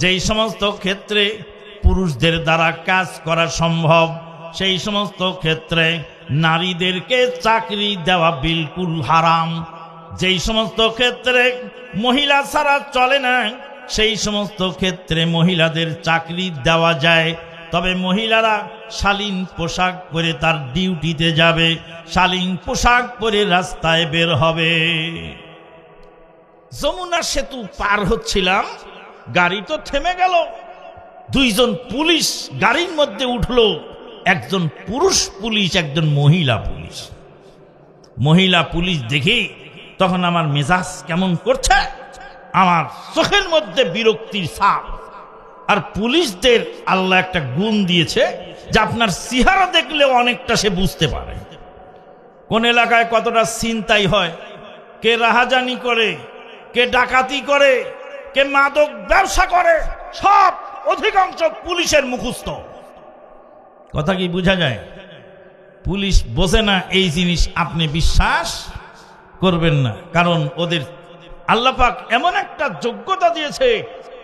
যেই সমস্ত ক্ষেত্রে পুরুষদের দ্বারা কাজ করা সম্ভব, সেই সমস্ত ক্ষেত্রে নারীদেরকে চাকরি দেওয়া বিলকুল হারাম। যেই সমস্ত ক্ষেত্রে মহিলা ছাড়া চলে না, সেই সমস্ত ক্ষেত্রে মহিলাদের চাকরি দেওয়া যায়। তবে মহিলারা শালীন পোশাক পরে তার ডিউটিতে যাবে, শালীন পোশাক পরে রাস্তায় বের হবে। যমুনা সেতু পার হচ্ছিলাম গাড়ি তো থেমে গেল। দুইজন পুলিশ গাড়ির মধ্যে উঠল। একজন পুরুষ পুলিশ, একজন মহিলা পুলিশ। মহিলা পুলিশ দেখি তখন আমার মেজাজ কেমন করছে? আমার চোখের মধ্যে বিরক্তির সাপ আর পুলিশদের আল্লাহ একটা গুণ দিয়েছে যে আপনার সিহারা দেখলে অনেকটা সে বুঝতে পারে। কোন এলাকায় কতটা চিন্তাই হয়? কে রাহাজানি করে? কে ডাকাতি করে? কে মাদক ব্যবসা করে, সব অধিকাংশ পুলিশের মুখস্থ। কথা কি বোঝা যায়? পুলিশ বোঝে না এই জিনিস আপনি বিশ্বাস করবেন না। কারণ ওদের আল্লাপাক এমন একটা যোগ্যতা দিয়েছে,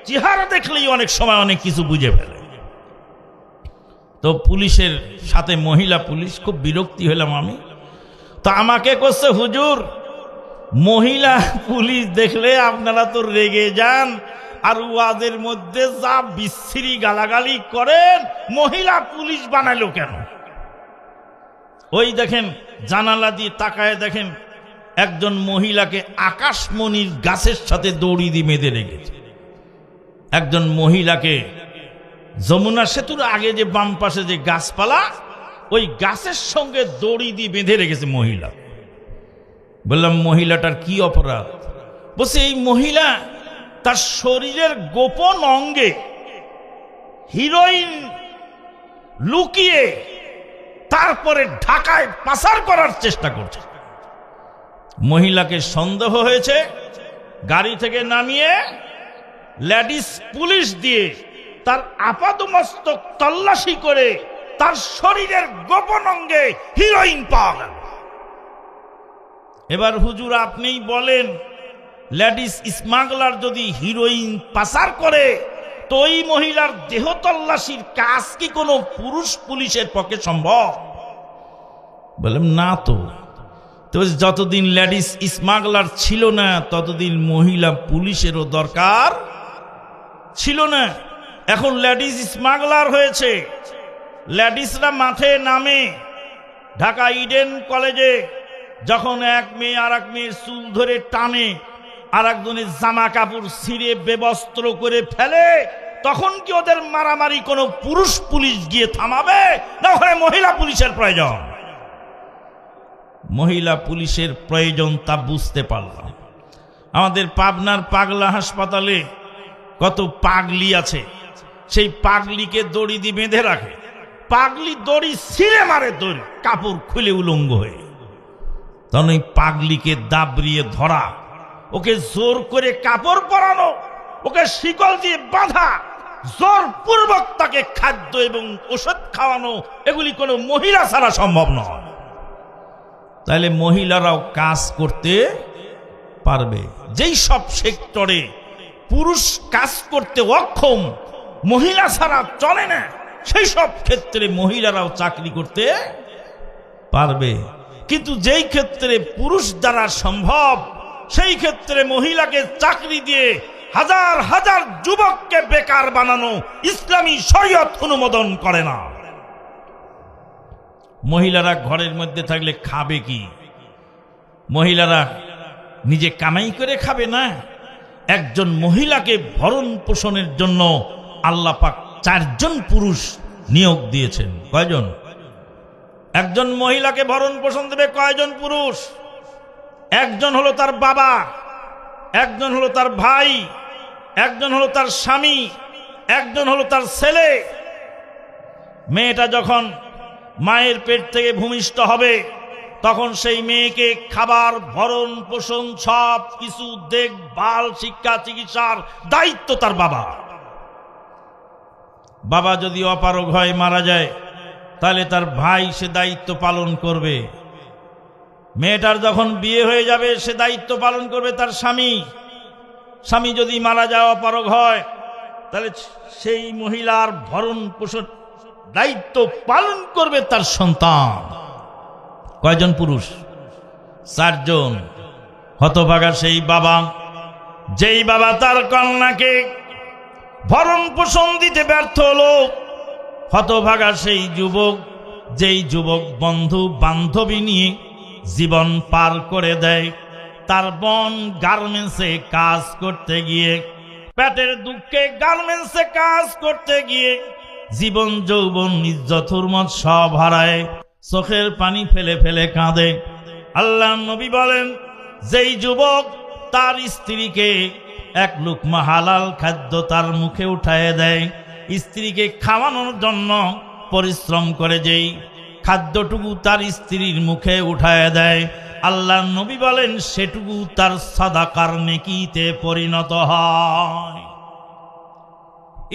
চেহারা দেখলেই অনেক সময় অনেক কিছু বুঝে ফেলে। তো পুলিশের সাথে মহিলা পুলিশ, খুব বিরক্তি হলাম আমি। তো আমাকে করছে, হুজুর মহিলা পুলিশ দেখলে আপনারা তো রেগে যান আর ওয়াদের মধ্যে যা বিশ্রী গালাগালি করেন, মহিলা পুলিশ বানাইলো কেন? ওই দেখেন, জানালা দিয়ে তাকায় দেখেন, একজন মহিলাকে আকাশমণির গাছের সাথে দড়ি দিয়ে বেঁধে রেখেছে। একজন মহিলাকে যমুনা সেতুর আগে যে বাম পাশে যে গাছপালা, ওই গাছের সঙ্গে দড়ি দিয়ে বেঁধে রেখেছে মহিলা। বললাম, মহিলাটার কি অপরাধ? বলছে, এই মহিলা তার শরীরের গোপন অঙ্গে হিরোইন লুকিয়ে তারপরে ঢাকায় পাচার করার চেষ্টা করছে। মহিলাকে সন্দেহ হয়েছে, গাড়ি থেকে নামিয়ে লেডিস পুলিশ দিয়ে তার আপাদমস্তক তল্লাশি করে তার শরীরের গোপন অঙ্গে হিরোইন পাওয়া গেল। এবার হুজুর আপনিই বলেন, লেডিস স্মাগলার যদি হিরোইন পাচার করে, তো ওই মহিলার দেহ তল্লাশির কাজ কি কোনো পুরুষ পুলিশের পক্ষে সম্ভব? বললাম, না তো। তো যতদিন লেডিস স্মাগলার ছিল না, ততদিন মহিলা পুলিশেরও দরকার ছিল না। এখন লেডিস স্মাগলার হয়েছে। লেডিসরা মাঠে নামে। ঢাকা ইডেন কলেজে যখন এক মেয়ে আর এক মেয়ের চুল ধরে টানে আর একজনের জামা কাপড় ছিঁড়ে বেবস্ত্র করে ফেলে, তখন কি ওদের মারামারি কোনো পুরুষ পুলিশ গিয়ে থামাবে? না ওখানে মহিলা পুলিশের প্রয়োজন। মহিলা পুলিশের প্রয়োজন তা বুঝতে পারলাম। আমাদের পাবনার পাগলা হাসপাতালে কত পাগলি আছে। সেই পাগলিকে দড়ি দিয়ে বেঁধে রাখে। পাগলি দড়ি ছিঁড়ে মারে দড়ি কাপড় খুলে উলঙ্গ হয়ে। তখন ওই পাগলিকে দাবড়িয়ে ধরা, ওকে জোর করে কাপড় পরানো, ওকে শিকল দিয়ে বাঁধা জোর পূর্বক তাকে খাদ্য এবং ওষুধ খাওয়ানো, এগুলি কোনো মহিলা ছাড়া সম্ভব নয়। তাহলে মহিলারাও কাজ করতে পারবে। যেই সব সেক্টরে পুরুষ কাজ করতে অক্ষম, মহিলা ছাড়া চলে না, সেই সব ক্ষেত্রে মহিলারাও চাকরি করতে পারবে। কিন্তু যেই ক্ষেত্রে পুরুষ দ্বারা সম্ভব, সেই ক্ষেত্রে মহিলাকে চাকরি দিয়ে হাজার হাজার যুবককে বেকার বানানো ইসলামী শরীয়ত অনুমোদন করে না। মহিলারা ঘরের মধ্যে থাকলে খাবে কি? মহিলারা নিজে কামাই করে খাবে না? একজন মহিলাকে ভরণ পোষণের জন্য আল্লাহ পাক চারজন পুরুষ নিয়োগ দিয়েছেন। কয়জন? একজন মহিলাকে ভরণ পোষণ দেবে কয়জন পুরুষ? একজন হলো তার বাবা, একজন হলো তার ভাই, একজন হলো তার স্বামী, একজন হলো তার ছেলে। মেয়েটা যখন মায়ের পেট থেকে ভূমিষ্ঠ হবে, তখন সেই মেয়েকে খাবার, ভরণ পোষণ সব কিছু দেখভাল শিক্ষা, চিকিৎসার দায়িত্ব তার বাবা বাবা যদি অপারগ হয়, মারা যায়। তাহলে তার ভাই সে দায়িত্ব পালন করবে। মেয়েটার যখন বিয়ে হয়ে যাবে, সে দায়িত্ব পালন করবে তার স্বামী। স্বামী যদি মারা যাওয়া অপারগ হয়, তাহলে সেই মহিলার ভরণ পোষণ দায়িত্ব পালন করবে তার সন্তান। কয়জন পুরুষ? চারজন। হতভাগা সেই বাবা, যেই বাবা তার কন্যাকে ভরণ পোষণ দিতে ব্যর্থ হলো হতভাগা সেই যুবক, যেই যুবক বন্ধু বান্ধবী নিয়ে জীবন পার করে দেয়। তার বোন গার্মেন্টসে কাজ করতে গিয়ে, পেটের দুঃখে গার্মেন্টসে কাজ করতে গিয়ে জীবন যৌবন ইজ্জত হুরমত সব হারায়, চোখের পানি ফেলে ফেলে কাঁদে। আল্লাহ নবী বলেন, যেই যুবক তার স্ত্রীকে এক লুকমা হালাল খাদ্য তার মুখে উঠায় দেয় স্ত্রীকে খাওয়ানোর জন্য পরিশ্রম করে যেই খাদ্যটুকু তার স্ত্রীর মুখে উঠায় দেয়। আল্লাহ নবী বলেন, সেটুকু তার সাদাকার নেকিতে পরিণত হয়।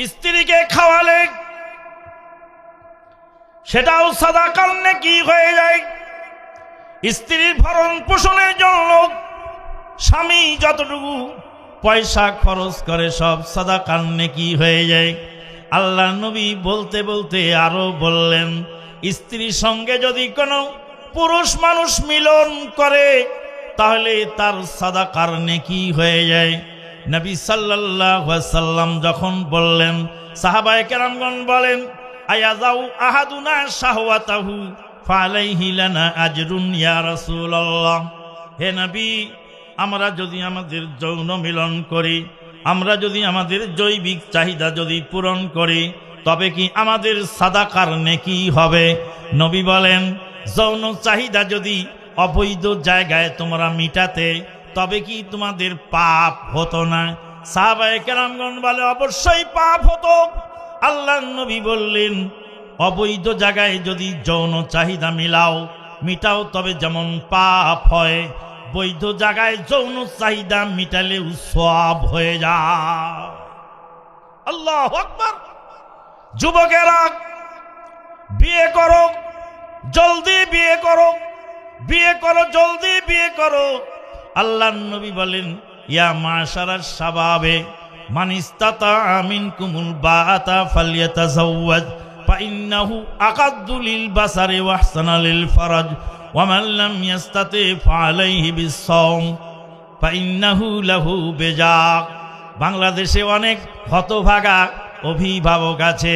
স্ত্রীকে খাওয়ালে সেটাও সাদা সাদাকার নেকি হয়ে যায়। স্ত্রীর ভরণ পোষণের জন্য স্বামী যতটুকু পয়সা খরচ করে সব সাদা কান্নে কি হয়ে যায়। আল্লাহ নবী বলতে বলতে আরও বললেন স্ত্রীর সঙ্গে যদি কোনো পুরুষ মানুষ মিলন করে, তাহলে তার সাদা কারণে কি হয়ে যায়। নবী সাল্লাহ সাল্লাম যখন বললেন, সাহাবায় কেরামগণ বলেন আয়াজাউ আহাদুনা শাহওয়াতাহু, ফালাইহি লানা আজরুন হে নবী, আমরা যদি আমাদের যৌন মিলন করি আমরা যদি আমাদের জৈবিক চাহিদা যদি পূরণ করি, তবে কি আমাদের সাদাকার নেকি হবে? নবী বলেন, যৌন চাহিদা যদি অবৈধ জায়গায় তোমরা মিটাতে, তবে কি তোমাদের পাপ হতো না? সাহাবায়ে কেরামগণ বলে, অবশ্যই পাপ হতো। আল্লাহ নবী বললেন, অবৈধ জায়গায় যদি যৌন চাহিদা মিলাও, মিটাও, তবে যেমন পাপ হয় বৈধ জায়গায় যৌন চাহিদা মিটালে সব হয়ে যা আল্লাহ যুবকের যুবকেরা, বিয়ে করো, জলদি বিয়ে করো বিয়ে করো, জলদি বিয়ে করো। আল্লাহ নবী বলেন, ইয়া মা স্বভাবে সাবাবে মানিস্তাতা আমিন কুমুল বাতা ফালিয়াতা জাওয়াজ ফাইন্নাহু আকাদ্দুলিল বাসারে ওয়াহসানালিল ফরাজ। ওয়ামান লাম ইয়াস্তাতি ফালাইহি বিসসাওম ফাইন্নাহু লাহু বেজাক বাংলাদেশে অনেক হতভাগা অভিভাবক আছে।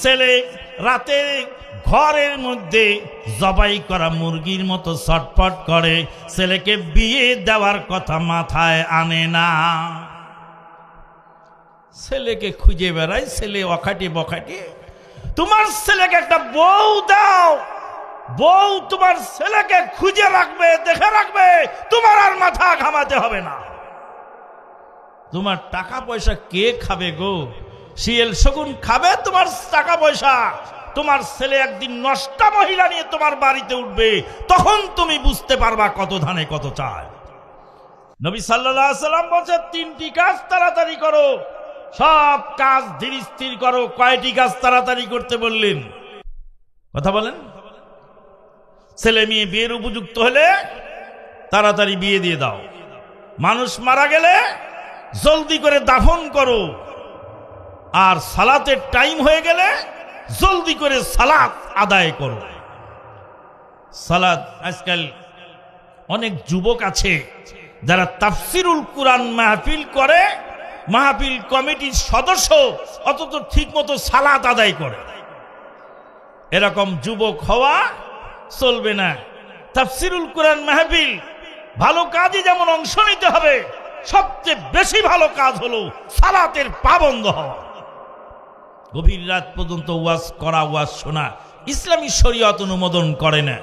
ছেলে রাতে ঘরের মধ্যে জবাই করা মুরগির মতো ছটপট করে। ছেলেকে বিয়ে দেওয়ার কথা মাথায় আনে না। ছেলেকে খুঁজে বেড়ায়, ছেলে অখাটি বখাটি, তোমার ছেলেকে একটা বউ দাও। বউ তোমার ছেলেকে খুঁজে রাখবে, দেখে রাখবে, তোমার আর মাথা ঘামাতে হবে না। তোমার টাকা পয়সা কে খাবে গো? শিয়েল শগুন খাবে তোমার টাকা পয়সা। তোমার ছেলে একদিন নষ্টা মহিলা নিয়ে তোমার বাড়িতে উঠবে, তখন তুমি বুঝতে পারবা কত ধানে কত চায় নবী সাল্লাহ সাল্লাম বলছে, তিনটি কাজ তাড়াতাড়ি করো। সব কাজ ধীর স্থির করো। কয়টি কাজ তাড়াতাড়ি করতে বললেন? কথা বলেন। ছেলে মেয়ে বিয়ের উপযুক্ত হলে তাড়াতাড়ি বিয়ে দিয়ে দাও। মানুষ মারা গেলে জলদি করে দাফন করো। আর সালাতের টাইম হয়ে গেলে জলদি করে সালাত আদায় করো। সালাদ আজকাল অনেক যুবক আছে যারা তাফসিরুল কুরআন মাহফিল করে, মাহফিল কমিটির সদস্য, অথচ ঠিক মতো সালাত আদায় করে। এরকম যুবক হওয়া চলবে না। তাফসিরুল কোরআন মাহবিল ভালো কাজে যেমন অংশ নিতে হবে, সবচেয়ে বেশি ভালো কাজ হলো সালাতের পাবন্ধ হওয়া। গভীর রাত পর্যন্ত ওয়াজ করা, ওয়াজ শোনা। ইসলামী শরীয়ত অনুমোদন করে না।